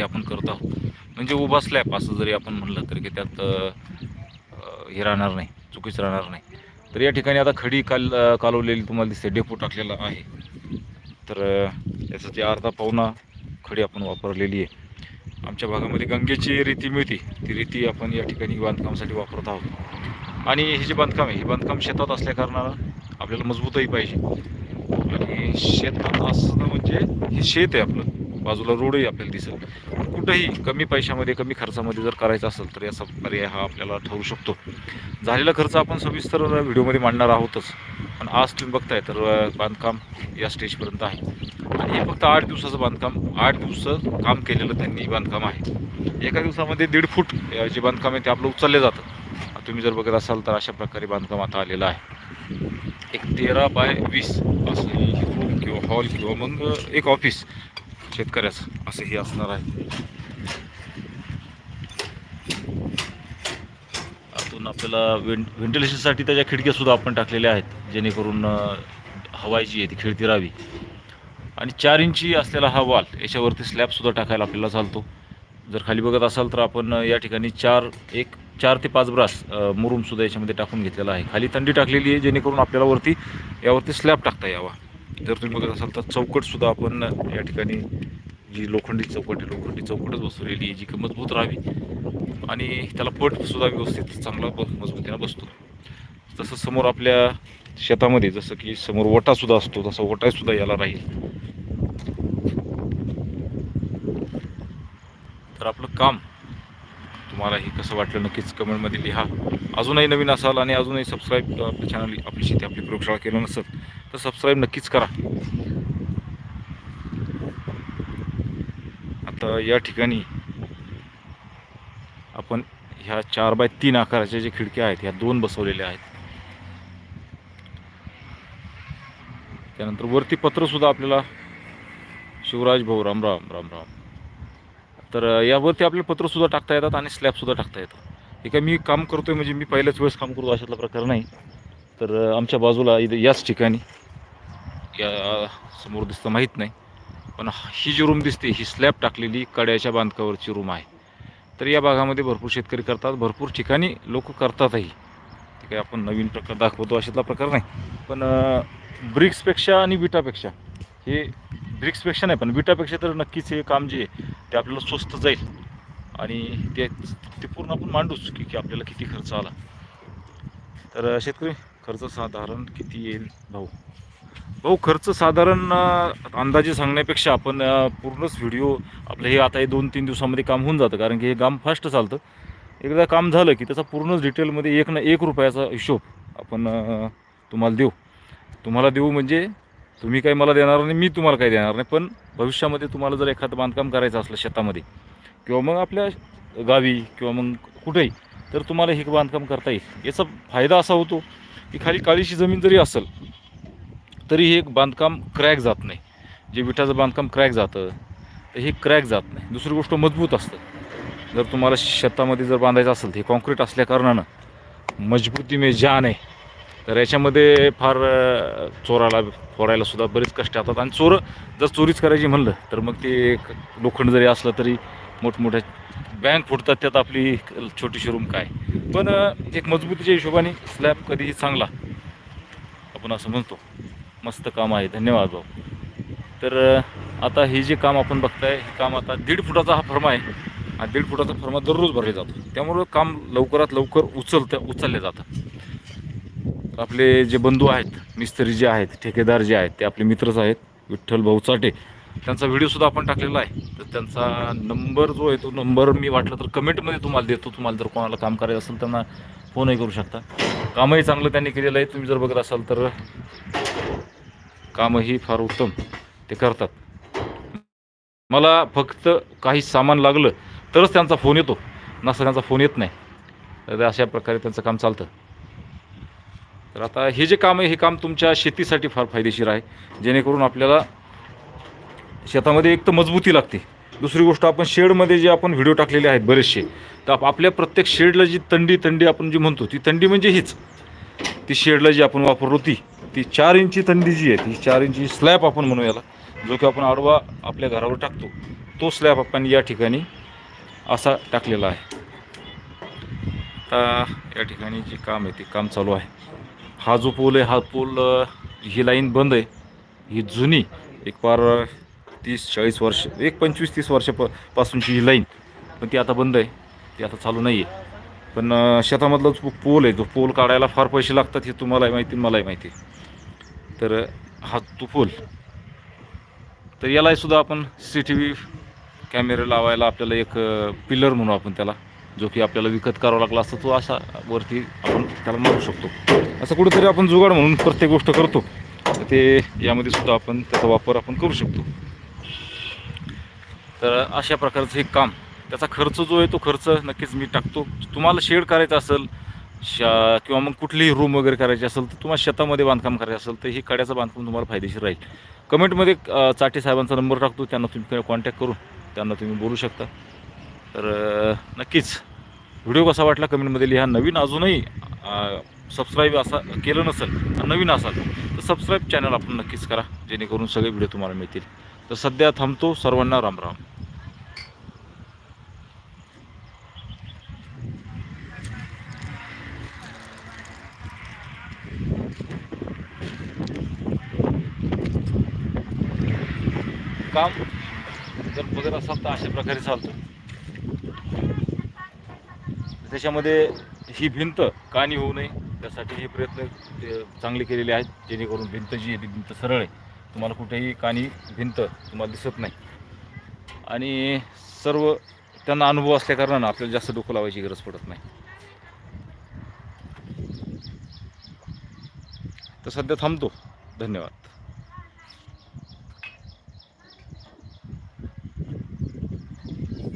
ते आपण करत आहोत. म्हणजे उभा स्लॅब असं जरी आपण म्हणलं तरी की त्यात हे राहणार नाही चुकीचं राहणार नाही. तर या ठिकाणी आता खडी काल कालवलेली तुम्हाला दिसते डेपो टाकलेला आहे. तर अ, याचं ते अर्धा पाहुणा खडी आपण वापरलेली आहे. आमच्या भागामध्ये गंगेची रेती मिळते. ती रेती आपण या ठिकाणी बांधकामासाठी वापरत आहोत. आणि हे जे बांधकाम आहे हे बांधकाम शेतात असल्याकारणानं आपल्याला मजबूतही पाहिजे. आणि शेतात असणं म्हणजे हे शेत आहे आपलं. बाजूला रोडही आपल्याला दिसेल. कुठंही कमी पैशामध्ये कमी खर्चामध्ये जर करायचं असेल तर याचा पर्याय हा आपल्याला ठरू शकतो. झालेला खर्च आपण सविस्तर व्हिडिओमध्ये मांडणार आहोतच. पण आज तुम्ही बघताय तर बांधकाम या स्टेजपर्यंत आहे. आणि हे फक्त आठ दिवसाचं बांधकाम आठ दिवस काम केलेलं त्यांनी बांधकाम आहे. एका दिवसामध्ये दीड फूट जे बांधकाम आहे ते आपलं उचलले जातं. तुम्ही जर बघत असाल तर अशा प्रकारे बांधकाम आता आलेलं आहे. एक तेरा बाय वीस असं रूम किंवा हॉल किंवा मग एक ऑफिस शेतकऱ्याचं असं हे असणार आहे. आतून आपल्याला वेंट व्हेंटिलेशनसाठी त्याच्या खिडक्या सुद्धा आपण टाकलेल्या आहेत जेणेकरून हवायची हवा जी आहे ती खिळती राहावी. आणि चार इंची असलेला हा वाल याच्यावरती स्लॅबसुद्धा टाकायला आपल्याला चालतो. जर खाली बघत असाल तर आपण या ठिकाणी चार एक चार ते पाच ब्रास मुरूमसुद्धा याच्यामध्ये टाकून घेतलेला आहे. खाली थंडी टाकलेली आहे जेणेकरून आपल्याला वरती यावरती स्लॅब टाकता यावा. जर तुम्ही बघत असाल तर चौकटसुद्धा आपण या ठिकाणी जी लोखंडी चौकट आहे लोखंडी चौकटच बसवलेली आहे जी की मजबूत राहावी. आणि त्याला पटसुद्धा व्यवस्थित चांगला ब मजबूतीनं बसतो. तसं समोर आपल्या शेतामध्ये जसं की समोर वटासुद्धा असतो तसा वटासुद्धा याला राहील. तर आपलं काम तुम्हाला हे कसं वाटलं नक्कीच कमेंटमध्ये लिहा. अजूनही नवीन असाल आणि अजूनही सबस्क्राईब आपल्या चॅनल आपली शेती आपली प्रयोगशाळा केलं नसेल तर सबस्क्राईब नक्कीच करा. आता या ठिकाणी आपण ह्या चार बाय तीन आकाराच्या ज्या खिडक्या आहेत ह्या दोन बसवलेल्या आहेत. त्यानंतर वरती पत्रसुद्धा आपल्याला शिवराज भाऊ राम राम राम राम. तर यावरती आपल्याला पत्रसुद्धा टाकता येतात आणि स्लॅबसुद्धा टाकता येतात. हे काय मी काम करतोय म्हणजे मी पहिल्याच वेळेस काम करतो अशातला प्रकार नाही. तर आमच्या बाजूला इथं याच ठिकाणी या समोर दिसतं माहीत नाही. पण ही जी रूम दिसते ही स्लॅब टाकलेली कड्याच्या बांधकावरची रूम आहे. तर या भागामध्ये भरपूर शेतकरी करतात. भरपूर ठिकाणी लोक करतातही. ते काही आपण नवीन प्रकार दाखवतो अशातला प्रकार नाही. पण ब्रिक्सपेक्षा आणि विटापेक्षा हे ब्रिक्सपेक्षा नाही पण विटापेक्षा तर नक्कीच हे काम जे आहे ते आपल्याला स्वस्त जाईल. आणि ते ते पूर्ण आपण मांडूच की की आपल्याला किती खर्च आला. तर शेतकरी खर्च साधारण किती येईल भाऊ? भाऊ खर्च साधारण अंदाजे सांगण्यापेक्षा आपण पूर्णच व्हिडिओ आपलं हे आता हे दोन तीन दिवसामध्ये काम होऊन जातं. कारण की हे काम फास्ट चालतं. एकदा काम झालं की त्याचा पूर्णच डिटेलमध्ये एक ना एक रुपयाचा हिशोब आपण तुम्हाला देऊ. तुम्हाला देऊ म्हणजे तुम्ही काही मला देणार नाही मी तुम्हाला काही देणार नाही. पण भविष्यामध्ये तुम्हाला जर एखादं बांधकाम करायचं असलं शेतामध्ये किंवा मग आपल्या गावी किंवा मग कुठेही तर तुम्हाला हे बांधकाम करता येईल. याचा फायदा असा होतो की खाली काळीची जमीन जरी असेल तरी हे बांधकाम क्रॅक जात नाही. जे विठाचं बांधकाम क्रॅक जातं तर हे क्रॅक जात नाही. दुसरी गोष्ट मजबूत असतं. जर तुम्हाला शेतामध्ये जर बांधायचं असेल तर हे कॉन्क्रीट असल्याकारणानं मजबूती मे जान आहे तर याच्यामध्ये फार चोराला फोडायला सुद्धा बरेच कष्ट येतात. आणि चोर जर चोरीच करायची म्हणलं तर मग ते एक लोखंड जरी असलं तरी मोठमोठ्या बँक फुटतात त्यात आपली छोटीशी रूम काय. पण एक मजबूतीच्या हिशोबाने स्लॅब कधीही चांगला आपण असं म्हणतो. मस्त काम आहे. धन्यवाद भाऊ. तर आता हे जे काम आपण बघताय हे काम आता दीड फुटाचा हा फर्मा आहे. हा दीड फुटाचा फर्मा दररोज भरला जातो. त्यामुळं काम लवकरात लवकर उचलतं उचलले जातं. आपले जे बंधू आहेत मिस्त्री जे आहेत ठेकेदार जे आहेत ते आपले मित्रच आहेत विठ्ठल भाऊ चाटे. त्यांचा व्हिडिओसुद्धा आपण टाकलेला आहे. तर त्यांचा नंबर जो आहे तो नंबर मी वाटलं तर कमेंटमध्ये तुम्हाला देतो. तुम्हाला जर कोणाला काम करायचं असेल त्यांना फोनही करू शकता. कामही चांगलं त्यांनी केलेलं आहे. तुम्ही जर बघत असाल तर कामही फार उत्तम ते करतात. मला फक्त काही सामान लागलं तरच त्यांचा फोन येतो. नसता त्यांचा फोन येत नाही. तर अशा प्रकारे त्यांचं काम चालतं. तर आता हे जे काम आहे हे काम तुमच्या शेतीसाठी फार फायदेशीर आहे. जेणेकरून आपल्याला शेतामध्ये एक तर मजबूती लागते. दुसरी गोष्ट आपण शेडमध्ये जे आपण व्हिडिओ टाकलेले आहेत बरेचसे तर आप- आपल्या प्रत्येक शेडला जी थंडी तंडी आपण जी म्हणतो ती थंडी म्हणजे हीच. ती शेडला जी आपण वापरलो ती ती चार इंची थंडी जी आहे ती चार इंची स्लॅब आपण म्हणू याला जो की आपण आडवा आपल्या घरावर टाकतो तो स्लॅब आपण या ठिकाणी असा टाकलेला आहे. आता या ठिकाणी जे काम आहे ते काम चालू आहे. हा जो पूल आहे हा पूल ही लाईन बंद आहे. ही जुनी एक पार तीस चाळीस वर्ष एक पंचवीस तीस वर्षापासूनची ही लाईन पण ती आता बंद आहे. ती आता चालू नाही आहे पण शेतामधला जो पोल आहे तो. पोल काढायला फार पैसे लागतात हे तुम्हालाही माहिती मलाही माहिती. आहे. तर हा तो पोल. तर यालाही सुद्धा आपण सी टी व्ही कॅमेरे लावायला आपल्याला एक पिलर म्हणू आपण त्याला जो की आपल्याला विकत करावा लागला असतो तो अशा वरती आपण त्याला मारू शकतो. असं कुठेतरी आपण जुगाड म्हणून प्रत्येक गोष्ट करतो. तर ते यामध्ये सुद्धा आपण त्याचा वापर आपण करू शकतो. तर अशा प्रकारचं हे काम त्याचा खर्च जो आहे तो खर्च नक्कीच मी टाकतो. तुम्हाला शेड करायचा असेल शा किंवा मग कुठलीही रूम वगैरे करायची असेल तर तुम्हाला शेतामध्ये बांधकाम करायचं असेल तर ही कड्याचं बांधकाम तुम्हाला फायदेशीर राहील. कमेंटमध्ये चाटे साहेबांचा नंबर टाकतो त्यांना तुम्ही कॉन्टॅक्ट करून त्यांना तुम्ही बोलू शकता. तर नक्कीच व्हिडिओ कसा वाटला कमेंटमध्ये लिहा. नवीन अजूनही सबस्क्राईब असा केलं नसेल नवीन असाल तर सबस्क्राईब चॅनल आपण नक्कीच करा जेणेकरून सगळे व्हिडिओ तुम्हाला मिळतील. तर सध्या थांबतो सर्वांना राम राम. काम. जर बघत असाल तर अशा प्रकारे चालतं. त्याच्यामध्ये ही भिंत कानी होऊ नये. त्यासाठी हे प्रयत्न चांगले केलेले आहेत. जेणेकरून भिंत जी आहे ती भिंत सरळ आहे. तुम्हाला कुठेही कानी भिंत तुम्हाला दिसत नाही. आणि सर्व त्यांना अनुभव असल्याकारणानं आपल्याला जास्त डोकं लावायची गरज पडत नाही. तर सध्या थांबतो. धन्यवाद.